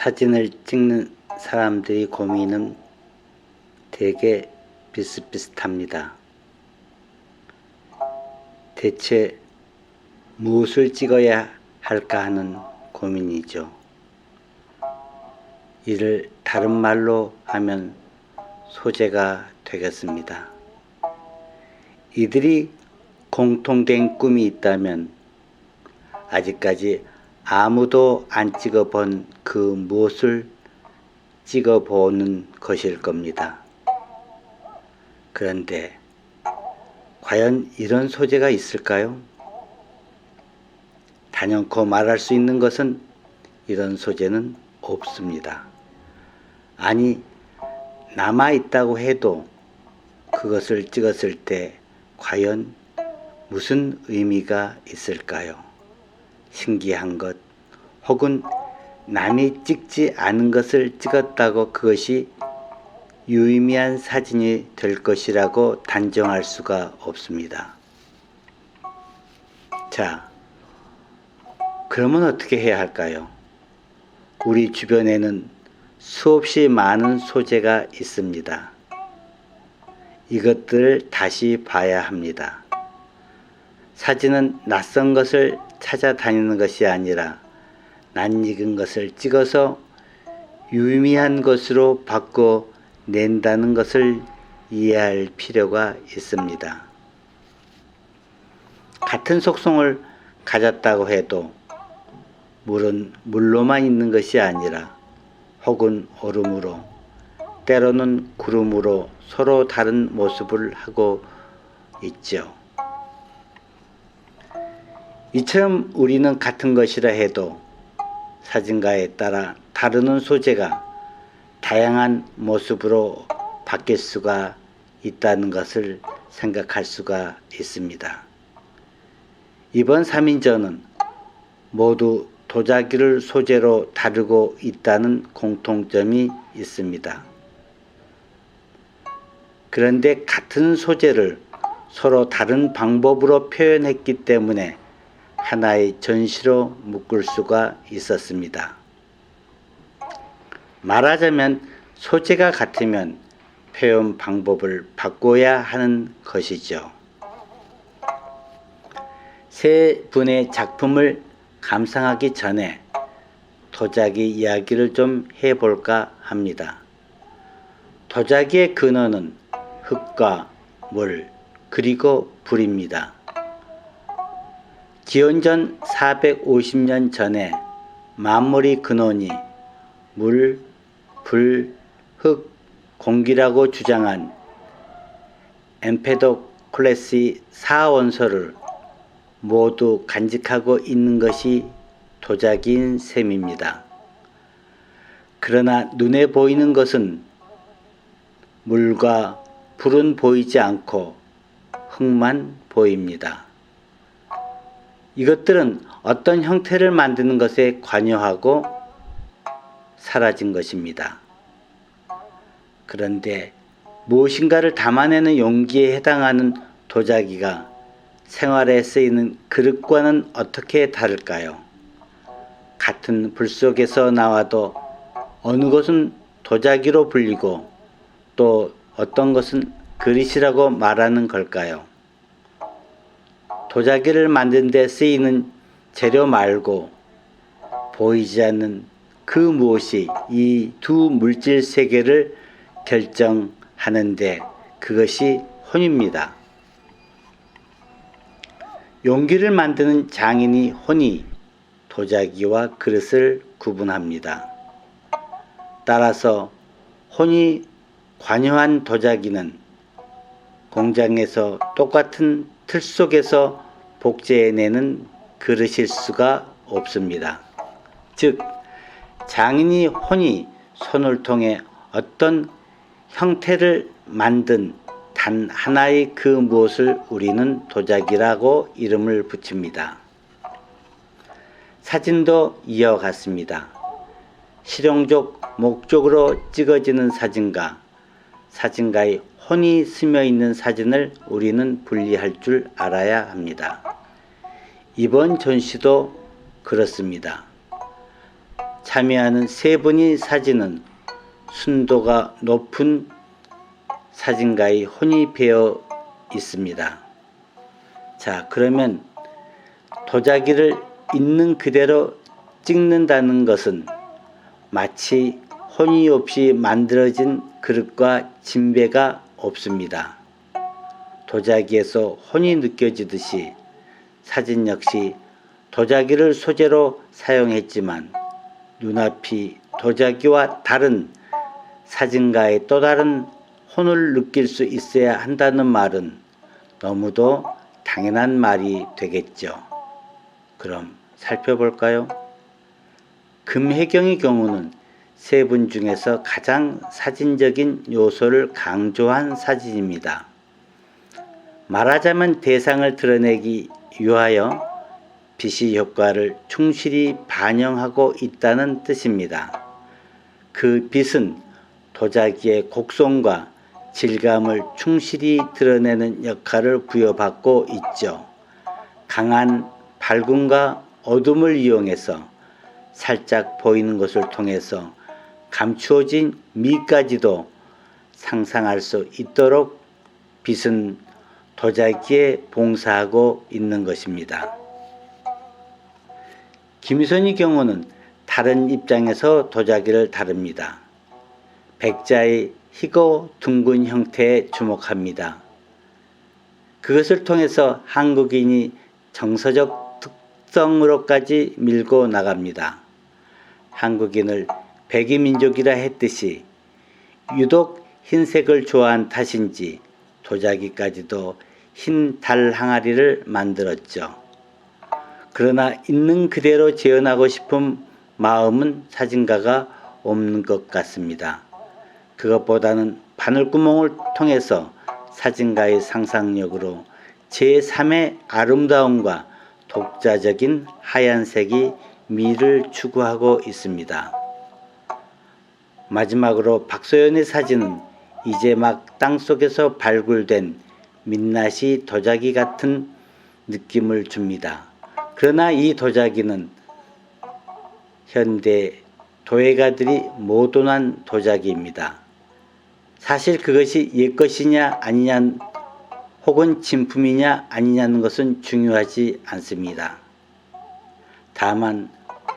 사진을 찍는 사람들의 고민은 대개 비슷비슷합니다. 대체 무엇을 찍어야 할까 하는 고민이죠. 이를 다른 말로 하면 소재가 되겠습니다. 이들이 공통된 꿈이 있다면 아직까지 아무도 안 찍어본 그 무엇을 찍어보는 것일 겁니다. 그런데 과연 이런 소재가 있을까요? 단연코 말할 수 있는 것은 이런 소재는 없습니다. 아니, 남아 있다고 해도 그것을 찍었을 때 과연 무슨 의미가 있을까요? 신기한 것, 혹은 남이 찍지 않은 것을 찍었다고 그것이 유의미한 사진이 될 것이라고 단정할 수가 없습니다. 자, 그러면 어떻게 해야 할까요? 우리 주변에는 수없이 많은 소재가 있습니다. 이것들을 다시 봐야 합니다. 사진은 낯선 것을 찾아다니는 것이 아니라 낯익은 것을 찍어서 유의미한 것으로 바꿔 낸다는 것을 이해할 필요가 있습니다. 같은 속성을 가졌다고 해도 물은 물로만 있는 것이 아니라 혹은 얼음으로 때로는 구름으로 서로 다른 모습을 하고 있죠. 이처럼 우리는 같은 것이라 해도 사진가에 따라 다루는 소재가 다양한 모습으로 바뀔 수가 있다는 것을 생각할 수가 있습니다. 이번 3인전은 모두 도자기를 소재로 다루고 있다는 공통점이 있습니다. 그런데 같은 소재를 서로 다른 방법으로 표현했기 때문에 하나의 전시로 묶을 수가 있었습니다. 말하자면 소재가 같으면 표현 방법을 바꿔야 하는 것이죠. 세 분의 작품을 감상하기 전에 도자기 이야기를 좀 해볼까 합니다. 도자기의 근원은 흙과 물, 그리고 불입니다. 기원전 450년 전에 만물의 근원이 물, 불, 흙, 공기라고 주장한 엠페도클레스의 사원소를 모두 간직하고 있는 것이 도자기인 셈입니다. 그러나 눈에 보이는 것은 물과 불은 보이지 않고 흙만 보입니다. 이것들은 어떤 형태를 만드는 것에 관여하고 사라진 것입니다. 그런데 무엇인가를 담아내는 용기에 해당하는 도자기가 생활에 쓰이는 그릇과는 어떻게 다를까요? 같은 불 속에서 나와도 어느 것은 도자기로 불리고 또 어떤 것은 그릇이라고 말하는 걸까요? 도자기를 만든 데 쓰이는 재료 말고 보이지 않는 그 무엇이 이 두 물질 세계를 결정하는데 그것이 혼입니다. 용기를 만드는 장인이 혼이 도자기와 그릇을 구분합니다. 따라서 혼이 관여한 도자기는 공장에서 똑같은 틀 속에서 복제해내는 그릇일 수가 없습니다. 즉, 장인이 혼이 손을 통해 어떤 형태를 만든 단 하나의 그 무엇을 우리는 도자기라고 이름을 붙입니다. 사진도 이어 같습니다. 실용적 목적으로 찍어지는 사진과 사진가의 혼이 스며 있는 사진을 우리는 분리할 줄 알아야 합니다. 이번 전시도 그렇습니다. 참여하는 세 분의 사진은 순도가 높은 사진가의 혼이 배어 있습니다. 자, 그러면 도자기를 있는 그대로 찍는다는 것은 마치 혼이 없이 만들어진 그릇과 진배가 없습니다. 도자기에서 혼이 느껴지듯이 사진 역시 도자기를 소재로 사용했지만 눈앞이 도자기와 다른 사진가의 또 다른 혼을 느낄 수 있어야 한다는 말은 너무도 당연한 말이 되겠죠. 그럼 살펴볼까요? 금혜경의 경우는 세 분 중에서 가장 사진적인 요소를 강조한 사진입니다. 말하자면 대상을 드러내기 위하여 빛의 효과를 충실히 반영하고 있다는 뜻입니다. 그 빛은 도자기의 곡선과 질감을 충실히 드러내는 역할을 부여받고 있죠. 강한 밝음과 어둠을 이용해서 살짝 보이는 것을 통해서 감추어진 미까지도 상상할 수 있도록 빛은 도자기에 봉사하고 있는 것입니다. 김선의 경우는 다른 입장에서 도자기를 다룹니다. 백자의 희고 둥근 형태에 주목합니다. 그것을 통해서 한국인이 정서적 특성으로까지 밀고 나갑니다. 한국인을 백이민족이라 했듯이 유독 흰색을 좋아한 탓인지 도자기까지도 흰 달 항아리를 만들었죠. 그러나 있는 그대로 재현하고 싶은 마음은 사진가가 없는 것 같습니다. 그것보다는 바늘구멍을 통해서 사진가의 상상력으로 제3의 아름다움과 독자적인 하얀색이 미를 추구하고 있습니다. 마지막으로 박소연의 사진은 이제 막 땅속에서 발굴된 민낯이 도자기 같은 느낌을 줍니다. 그러나 이 도자기는 현대 도예가들이 모던한 도자기입니다. 사실 그것이 옛 것이냐 아니냐 혹은 진품이냐 아니냐는 것은 중요하지 않습니다. 다만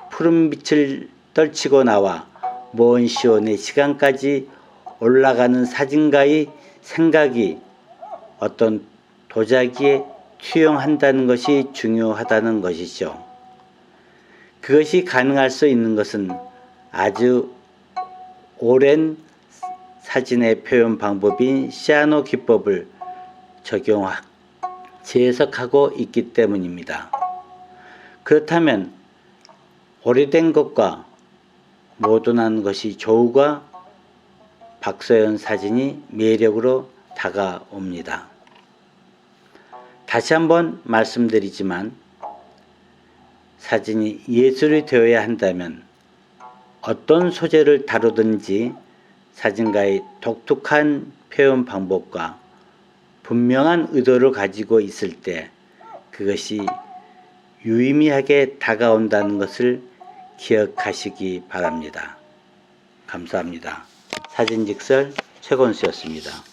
푸른 빛을 떨치고 나와 먼 시온의 시간까지 올라가는 사진가의 생각이 어떤 도자기에 투영한다는 것이 중요하다는 것이죠. 그것이 가능할 수 있는 것은 아주 오랜 사진의 표현 방법인 시아노 기법을 적용하, 재해석하고 있기 때문입니다. 그렇다면 오래된 것과 모던한 것이 조우가 박서연 사진이 매력으로 다가옵니다. 다시 한번 말씀드리지만 사진이 예술이 되어야 한다면 어떤 소재를 다루든지 사진가의 독특한 표현 방법과 분명한 의도를 가지고 있을 때 그것이 유의미하게 다가온다는 것을 기억하시기 바랍니다. 감사합니다. 사진직설 최건수였습니다.